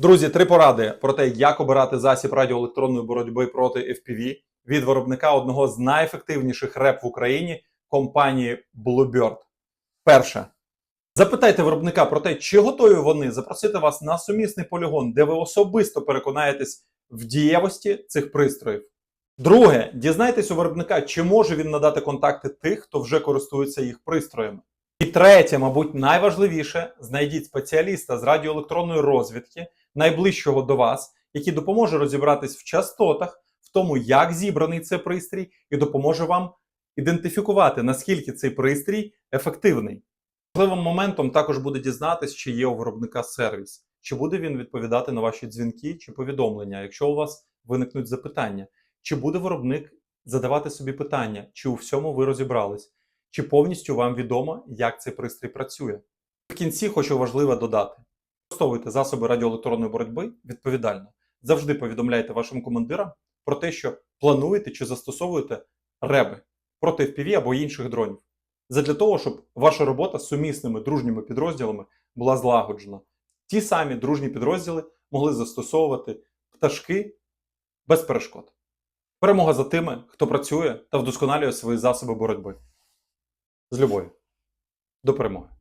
Друзі, три поради про те, як обирати засіб радіоелектронної боротьби проти FPV від виробника одного з найефективніших реп в Україні компанії Bluebird. Перше. Запитайте виробника про те, чи готові вони запросити вас на сумісний полігон, де ви особисто переконаєтесь в дієвості цих пристроїв. Друге, дізнайтесь у виробника, чи може він надати контакти тих, хто вже користується їх пристроями. І третє, мабуть, найважливіше, знайдіть спеціаліста з радіоелектронної розвідки, найближчого до вас, який допоможе розібратись в частотах, в тому, як зібраний цей пристрій, і допоможе вам ідентифікувати, наскільки цей пристрій ефективний. Важливим моментом також буде дізнатись, чи є у виробника сервіс, чи буде він відповідати на ваші дзвінки чи повідомлення, якщо у вас виникнуть запитання, чи буде виробник задавати собі питання, чи у всьому ви розібрались, чи повністю вам відомо, як цей пристрій працює. В кінці хочу важливо додати: використовуйте засоби радіоелектронної боротьби відповідально. Завжди повідомляйте вашим командирам про те, що плануєте чи застосовуєте реби проти FPV або інших дронів. Задля того, щоб ваша робота з сумісними дружніми підрозділами була злагоджена. Ті самі дружні підрозділи могли застосовувати пташки без перешкод. Перемога за тими, хто працює та вдосконалює свої засоби боротьби. З любов'ю. До перемоги!